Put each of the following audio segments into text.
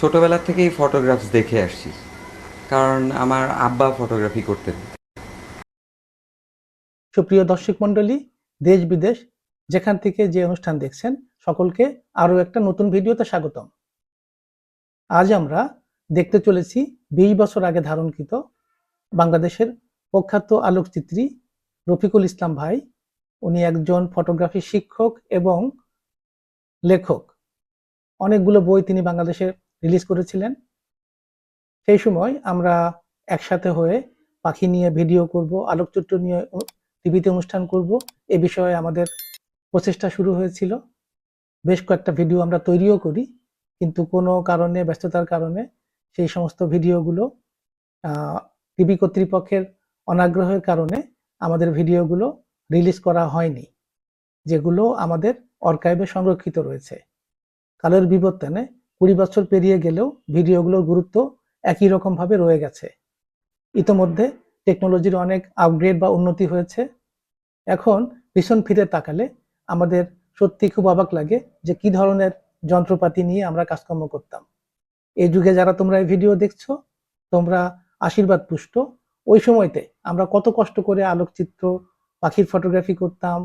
ছোটবেলা থেকেই ফটোগ্রাফস দেখে আসছি। কারণ আমার আব্বা ফটোগ্রাফি করতেন। সুপ্রিয় দর্শক মণ্ডলী, দেশ বিদেশ, যেখান থেকে যে অনুষ্ঠান দেখছেন, সকলকে আরও একটা নতুন ভিডিওতে স্বাগতম। আজ আমরা দেখতে চলেছি বিশ বছর আগে ধারণকৃত বাংলাদেশের প্রখ্যাত আলোকচিত্রী রফিকুল ইসলাম ভাই। উনি একজন ফটোগ্রাফি শিক্ষক এবং লেখক। অনেকগুলো বই তিনি বাংলাদেশে রিলিজ করেছিলেন। সেই সময় আমরা একসাথে হয়ে পাখি নিয়ে ভিডিও করব, আলোকচিত্র নিয়ে টিভিতে অনুষ্ঠান করব। এ বিষয়ে আমাদের প্রচেষ্টা শুরু হয়েছিল। বেশ কয়েকটা ভিডিও আমরা তৈরিও করি, কিন্তু কোনো কারণে, ব্যস্ততার কারণে সেই সমস্ত ভিডিওগুলো টিভি কর্তৃপক্ষের অনাগ্রহের কারণে আমাদের ভিডিওগুলো রিলিজ করা হয়নি, যেগুলো আমাদের অর্কাইভে সংরক্ষিত রয়েছে। কালের বিবর্তনে কুড়ি বছর পেরিয়ে গেলেও ভিডিওগুলোর গুরুত্ব একই রকমভাবে রয়ে গেছে। ইতোমধ্যে টেকনোলজির অনেক আপগ্রেড বা উন্নতি হয়েছে। এখন ভীষণ ফিরে তাকালে আমাদের সত্যি খুব অবাক লাগে যে কি ধরনের যন্ত্রপাতি নিয়ে আমরা কাজকর্ম করতাম। এই যুগে যারা তোমরা এই ভিডিও দেখছ, তোমরা আশীর্বাদ পুষ্ট। ওই সময়তে আমরা কত কষ্ট করে আলোকচিত্র, পাখির ফটোগ্রাফি করতাম।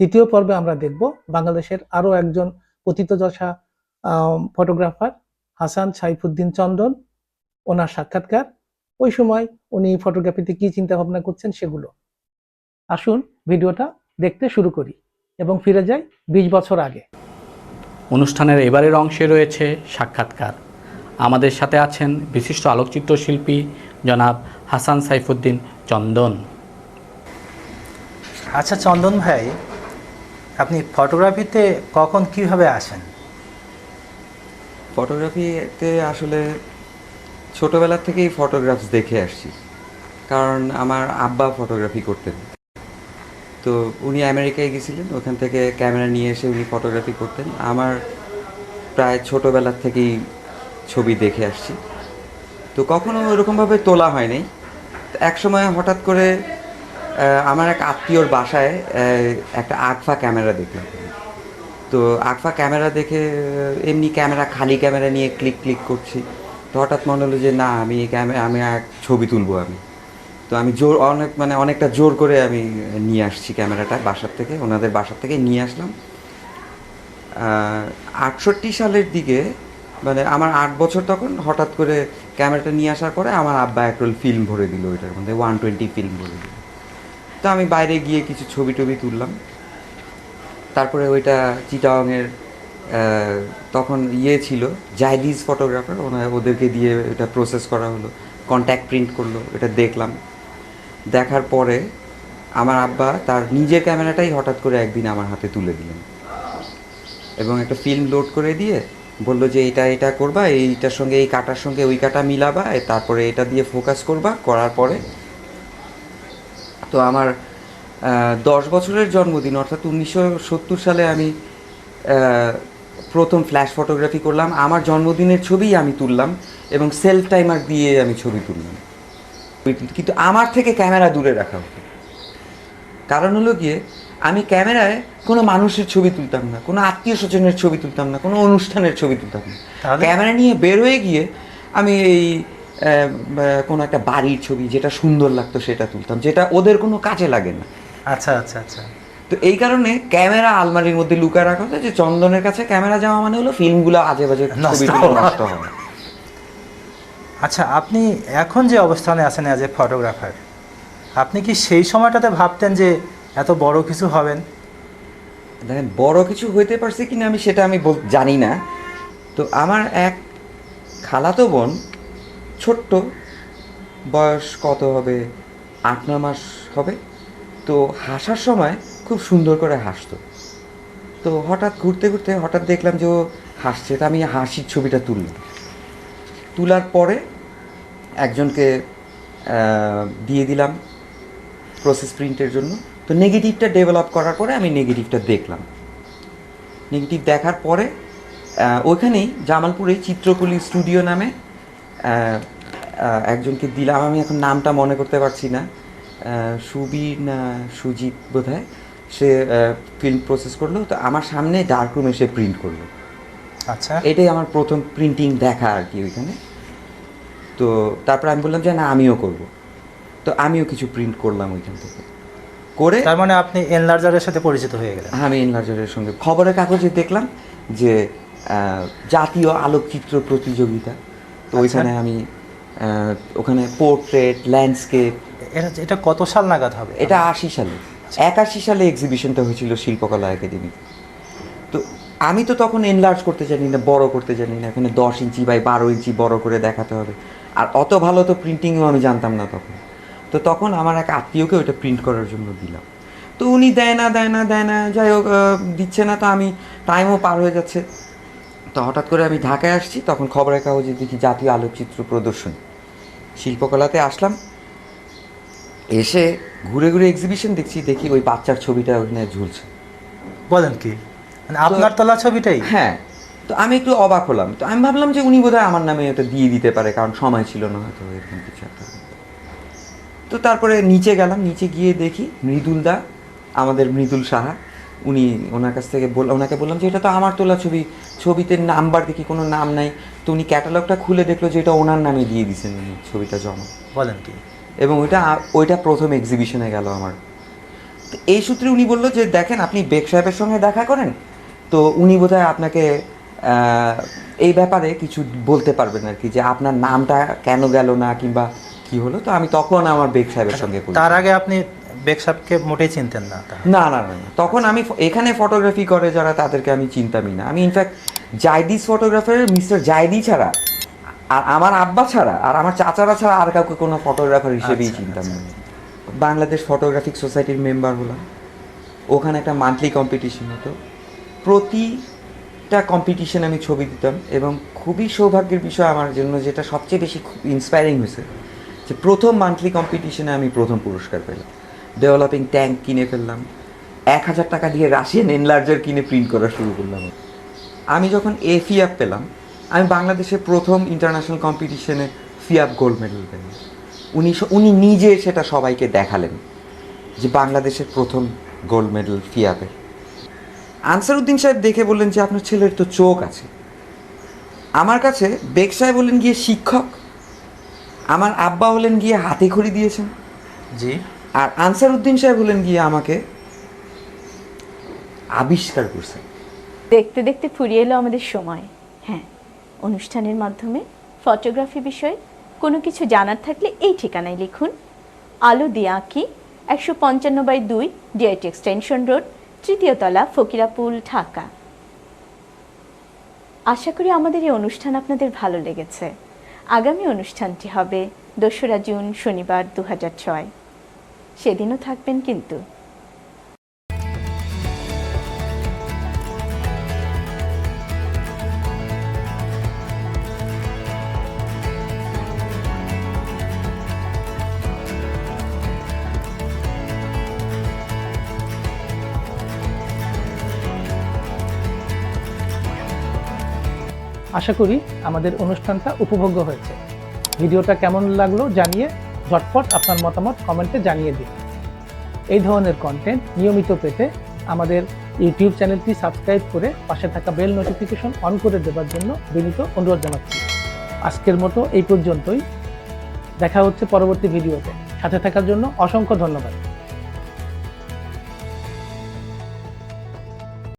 দ্বিতীয় পর্বে আমরা দেখব বাংলাদেশের আরও একজন পতিতদশা ফটোগ্রাফার হাসান সাইফুদ্দিন চন্দন ওনার সাক্ষাৎকার। ওই সময় উনি ফটোগ্রাফিতে কি চিন্তা ভাবনা করছেন সেগুলো। আসুন ভিডিওটা দেখতে শুরু করি এবং ফিরে যাই বিশ বছর আগে। অনুষ্ঠানের এবারের অংশে রয়েছে সাক্ষাৎকার। আমাদের সাথে আছেন বিশিষ্ট আলোকচিত্র শিল্পী জনাব হাসান সাইফুদ্দিন চন্দন। আচ্ছা চন্দন ভাই আপনি ফটোগ্রাফিতে কখন কীভাবে আসেন? ফটোগ্রাফিতে আসলে ছোটবেলা থেকেই ফটোগ্রাফস দেখে আসছি। কারণ আমার আব্বা ফটোগ্রাফি করতেন। তো উনি আমেরিকায় গেছিলেন, ওখান থেকে ক্যামেরা নিয়ে এসে উনি ফটোগ্রাফি করতেন। আমার প্রায় ছোটোবেলা থেকেই ছবি দেখে আসছি। তো কখনো ওরকমভাবে তোলা হয়নি এক সময় হঠাৎ করে আমার এক আত্মীয়র বাসায় একটা আগফা ক্যামেরা দেখলাম। তো আগফা ক্যামেরা দেখে, এমনি ক্যামেরা, খালি ক্যামেরা নিয়ে ক্লিক ক্লিক করছি। তো হঠাৎ মনে হলো যে, না, আমি এই ক্যামেরা আমি এক ছবি তুলবো আমি। তো আমি জোর, অনেক মানে অনেকটা জোর করে আমি নিয়ে আসছি ক্যামেরাটা বাসার থেকে, ওনাদের বাসার থেকে নিয়ে আসলাম। আটষট্টি সালের দিকে মানে আমার আট বছর তখন হঠাৎ করে ক্যামেরাটা নিয়ে আসার পরে আমার আব্বা এক রোল ফিল্ম ভরে দিল ওইটার মধ্যে, ওয়ান টোয়েন্টি ফিল্ম ভরে দিল। তো আমি বাইরে গিয়ে কিছু ছবি টবি তুললাম। তারপরে ওইটা চিটাংয়ের তখন ইয়ে ছিল জাইলিজ ফটোগ্রাফার ওনার ওদেরকে দিয়ে এটা প্রসেস করা হলো কন্ট্যাক্ট প্রিন্ট করল, এটা দেখলাম। দেখার পরে আমার আব্বা তার নিজের ক্যামেরাটাই হঠাৎ করে একদিন আমার হাতে তুলে দিলেন। এবং একটা ফিল্ম লোড করে দিয়ে বলল যে, এটা এটা করবা, এইটার সঙ্গে, এই কাটার সঙ্গে ওই কাটা মিলাবা, তারপরে এটা দিয়ে ফোকাস করবা। করার পরে তো আমার দশ বছরের জন্মদিন অর্থাৎ উনিশশো সত্তর সালে আমি প্রথম ফ্ল্যাশ ফটোগ্রাফি করলাম। আমার জন্মদিনের ছবিই আমি তুললাম এবং সেলফ টাইমার দিয়ে আমি ছবি তুললাম। কিন্তু আমার থেকে ক্যামেরা দূরে রাখা হতো কারণ হলো গিয়ে আমি ক্যামেরায় কোনো মানুষের ছবি তুলতাম না কোনো আত্মীয় স্বজনের ছবি তুলতাম না কোনো অনুষ্ঠানের ছবি তুলতাম না। ক্যামেরা নিয়ে বের হয়ে গিয়ে আমি এই কোনো একটা বাড়ির ছবি যেটা সুন্দর লাগতো সেটা তুলতাম যেটা ওদের কোনো কাজে লাগে না। আচ্ছা আচ্ছা আচ্ছা। তো এই কারণে ক্যামেরা আলমারির মধ্যে লুকায় রাখা হতো যে চন্দনের কাছে ক্যামেরা যাওয়া মানে হলো ফিল্মগুলো আজে বাজে নষ্ট হয় আচ্ছা আপনি এখন যে অবস্থানে আছেন অ্যাজ এ ফটোগ্রাফার আপনি কি সেই সময়টাতে ভাবতেন যে এত বড় কিছু হবেন দেখেন বড় কিছু হইতে পারছে কিনা আমি সেটা আমি জানি না। তো আমার এক খালাতো বোন ছোট্ট বয়স কত হবে? আট ন মাস হবে। তো হাসার সময় খুব সুন্দর করে হাসতো। তো হঠাৎ ঘুরতে ঘুরতে হঠাৎ দেখলাম যে ও হাসছে, তো আমি হাসির ছবিটা তুললাম। তোলার পরে একজনকে দিয়ে দিলাম প্রসেস প্রিন্টের জন্য। তো নেগেটিভটা ডেভেলপ করার পরে আমি নেগেটিভটা দেখলাম। নেগেটিভ দেখার পরে ওইখানেই জামালপুরে চিত্রকলি স্টুডিও নামে একজনকে দিলাম। আমি এখন নামটা মনে করতে পারছি না। সুবীর না সুজিত বোধহয় সে ফিল্ম প্রসেস করল। তো আমার সামনে ডার্ক রুমে সে প্রিন্ট করল। আচ্ছা। এটাই আমার প্রথম প্রিন্টিং দেখা আর কি ওইখানে। তো তারপর আমি বললাম যে না আমিও করব। তো আমিও কিছু প্রিন্ট করলাম ওইখান থেকে। করে তার মানে আপনি এনলার্জারের সাথে পরিচিত হয়ে গেলেন। আমি এনলার্জারের সঙ্গে। খবরের কাগজে দেখলাম যে জাতীয় আলোকচিত্র প্রতিযোগিতা। তো ওইখানে আমি ওখানে পোর্ট্রেট ল্যান্ডস্কেপ এটা এটা কত সাল নাগাদ হবে? এটা আশি সালে। একাশি সালে এক্সিবিশনটা হয়েছিল শিল্পকলা একাডেমি তো আমি তো তখন এনলার্জ করতে জানি না বড় করতে জানি না। এখানে দশ ইঞ্চি বাই বারো ইঞ্চি বড় করে দেখাতে হবে। আর অত ভালো তো প্রিন্টিংও আমি জানতাম না তখন। তো তখন আমার এক আত্মীয়কে ওইটা প্রিন্ট করার জন্য দিলাম। তো উনি দেয় না দেয় না দেয় না যাই হোক দিচ্ছে না তো আমি টাইমও পার হয়ে যাচ্ছে। তো হঠাৎ করে আমি ঢাকায় আসছি তখন খবরের কাগজে দেখি জাতীয় আলোকচিত্র প্রদর্শনী। শিল্পকলাতে আসলাম এসে ঘুরে ঘুরে এক্সিবিশন দেখছি দেখি ওই বাচ্চার ছবিটা ওখানে ঝুলছে। বলেন কি? মানে আপনার তোলা ছবিটাই? হ্যাঁ। তো আমি একটু অবাক হলাম। তো আমি ভাবলাম যে উনি বোধহয় আমার নামে এটা দিয়ে দিতে পারে কারণ সময় ছিল না হয়তো এরকম কিছু একটা। তো তারপরে নিচে গেলাম নিচে গিয়ে দেখি মৃদুল দা আমাদের মৃদুল সাহা উনি ওনার কাছ থেকে বল ওনাকে বললাম যে এটা তো আমার তোলা ছবি। ছবিতে নাম্বার দেখি কোনো নাম নাই। তো উনি ক্যাটালগটা খুলে দেখল যে এটা ওনার নামে দিয়ে দিছেন উনি ছবিটা জমা। বলেন কি? এবং ওইটা ওইটা প্রথম এক্সিবিশনে গেল আমার। তো এই সূত্রে উনি বলল যে দেখেন আপনি বেগ সাহেবের সঙ্গে দেখা করেন? তো উনি বোধহয় আপনাকে এই ব্যাপারে কিছু বলতে পারবেন আর কি যে আপনার নামটা কেন গেল না কিংবা কি হলো। তো আমি তখন আমার বেগ সাহেবের সঙ্গে তার আগে আপনি বেগ সাহেবকে মোটেই চিনতেন না না না না। তখন আমি এখানে ফটোগ্রাফি করে যারা তাদেরকে আমি চিনতামই না। আমি ইনফ্যাক্ট জায়দিস ফটোগ্রাফারের মিস্টার জাইদি ছাড়া আর আমার আব্বা ছাড়া আর আমার চাচারা ছাড়া আর কাউকে কোনো ফটোগ্রাফার হিসেবেই আচ্ছা, চিনতাম না। বাংলাদেশ ফটোগ্রাফিক সোসাইটির মেম্বার হলাম। ওখানে একটা মান্থলি কম্পিটিশন হতো। প্রতিটা কম্পিটিশনে আমি ছবি দিতাম এবং খুবই সৌভাগ্যের বিষয় আমার জন্য যেটা সবচেয়ে বেশি খুব ইন্সপায়ারিং হয়েছে যে প্রথম মান্থলি কম্পিটিশনে আমি প্রথম পুরস্কার পেলাম। ডেভেলপিং ট্যাঙ্ক কিনে ফেললাম। এক হাজার টাকা দিয়ে রাশিয়ান এনলার্জার কিনে প্রিন্ট করা শুরু করলাম। আমি যখন এ ফিয়াপ পেলাম আমি বাংলাদেশের প্রথম ইন্টারন্যাশনাল কম্পিটিশনে ফিয়াব গোল্ড মেডেল পেলাম উনি উনি নিজে সেটা সবাইকে দেখালেন যে বাংলাদেশের প্রথম গোল্ড মেডেল ফিয়াপের আনসারউদ্দিন সাহেব দেখে বললেন যে আপনার ছেলের তো চোখ আছে। আমার কাছে বেগ সাহেব বললেন গিয়ে শিক্ষক আমার আব্বা হলেন গিয়ে হাতে খড়ি দিয়েছেন। জি। আর আনসারউদ্দিন সাহেব হলেন গিয়ে আমাকে আবিষ্কার করছেন। দেখতে দেখতে ফুরিয়ে এলো আমাদের সময়। হ্যাঁ। অনুষ্ঠানের মাধ্যমে ফটোগ্রাফি বিষয়ে কোনো কিছু জানার থাকলে এই ঠিকানায় লিখুন। আলো দিয়ে আঁকি, একশো পঞ্চান্ন বাই দুই ডিআইটি এক্সটেনশন রোড তৃতীয়তলা ফকিরাপুল, ঢাকা। আশা করি আমাদের এই অনুষ্ঠান আপনাদের ভালো লেগেছে। আগামী অনুষ্ঠানটি হবে দোসরা জুন, শনিবার দু হাজার ছয়। সেদিনও থাকবেন কিন্তু। আশা করি আমাদের অনুষ্ঠানটা উপভোগ্য হয়েছে। ভিডিওটা কেমন লাগল জানিয়ে ঝটপট আপনার মতামত কমেন্টে জানিয়ে দিন। এই ধরনের কন্টেন্ট নিয়মিত পেতে আমাদের ইউটিউব চ্যানেলটি সাবস্ক্রাইব করে পাশে থাকা বেল নোটিফিকেশন অন করে দেওয়ার জন্য বিনীত অনুরোধ জানাচ্ছি। আজকের মতো এই পর্যন্তই। দেখা হচ্ছে পরবর্তী ভিডিওতে। সাথে থাকার জন্য অসংখ্য ধন্যবাদ।